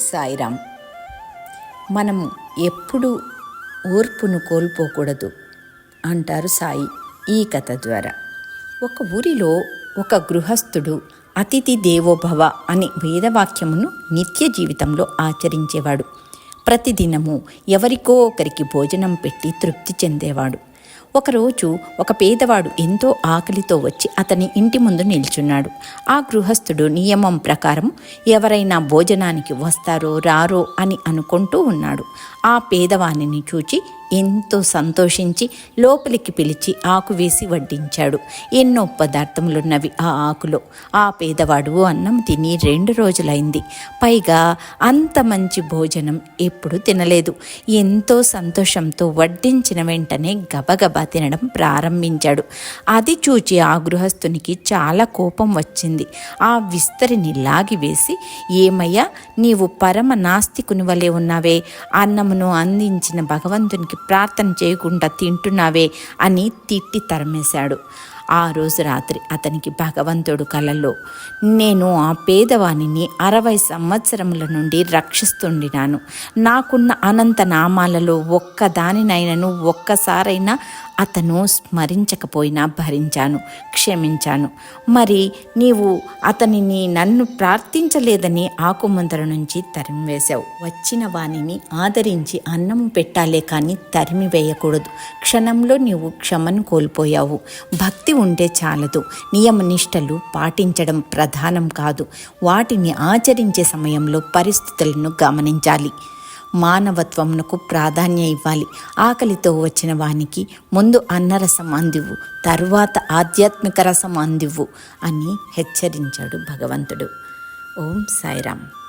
సాయిరాం. మనము ఎప్పుడు ఓర్పును కోల్పోకూడదు అంటారు సాయి ఈ కథ ద్వారా. ఒక ఊరిలో ఒక గృహస్థుడు అతిథి దేవోభవ అనే వేదవాక్యమును నిత్య జీవితంలో ఆచరించేవాడు. ప్రతిదినము ఎవరికో ఒకరికి భోజనం పెట్టి తృప్తి చెందేవాడు. ఒకరోజు ఒక పేదవాడు ఎంతో ఆకలితో వచ్చి అతని ఇంటి ముందు నిల్చున్నాడు. ఆ గృహస్థుడు నియమం ప్రకారం ఎవరైనా భోజనానికి వస్తారో రారో అని అనుకుంటూ ఉన్నాడు. ఆ పేదవాణిని చూచి ఎంతో సంతోషించి లోపలికి పిలిచి ఆకు వేసి వడ్డించాడు. ఎన్నో పదార్థములున్నవి ఆ ఆకులో. ఆ పేదవాడు అన్నం తిని రెండు రోజులైంది. పైగా అంత మంచి భోజనం ఎప్పుడు తినలేదు. ఎంతో సంతోషంతో వడ్డించిన వెంటనే గబగబా తినడం ప్రారంభించాడు. అది చూచి ఆ గృహస్థునికి చాలా కోపం వచ్చింది. ఆ విస్తరిని లాగివేసి ఏమయ్యా నీవు పరమ నాస్తికుని వలె ఉన్నావే. అన్నమును అందించిన భగవంతునికి ప్రార్థన చేయకుండా తింటున్నావే అని తిట్టి తరమేశాడు. ఆ రోజు రాత్రి అతనికి భగవంతుడు కలలో నేను ఆ పేదవాణిని అరవై సంవత్సరముల నుండి రక్షిస్తుండినాను. నాకున్న అనంత నామాలలో ఒక్కదానినైనను ఒక్కసారైనా అతను స్మరించకపోయినా భరించాను క్షమించాను. మరి నీవు అతనిని నన్ను ప్రార్థించలేదని ఆకుముందర నుంచి తరిమివేశావు. వచ్చిన వాణిని ఆదరించి అన్నం పెట్టాలే కానీ తరిమి వేయకూడదు క్షణంలో నీవు క్షమను కోల్పోయావు. భక్తి ఉంటే చాలదు. నియమనిష్టలు పాటించడం ప్రధానం కాదు. వాటిని ఆచరించే సమయంలో పరిస్థితులను గమనించాలి. మానవత్వమునకు ప్రాధాన్యం ఇవ్వాలి. ఆకలితో వచ్చిన వానికి ముందు అన్నరసం అందివ్వు తరువాత ఆధ్యాత్మిక రసం అందివ్వు అని హెచ్చరించాడు భగవంతుడు. ఓం సాయిరామ్.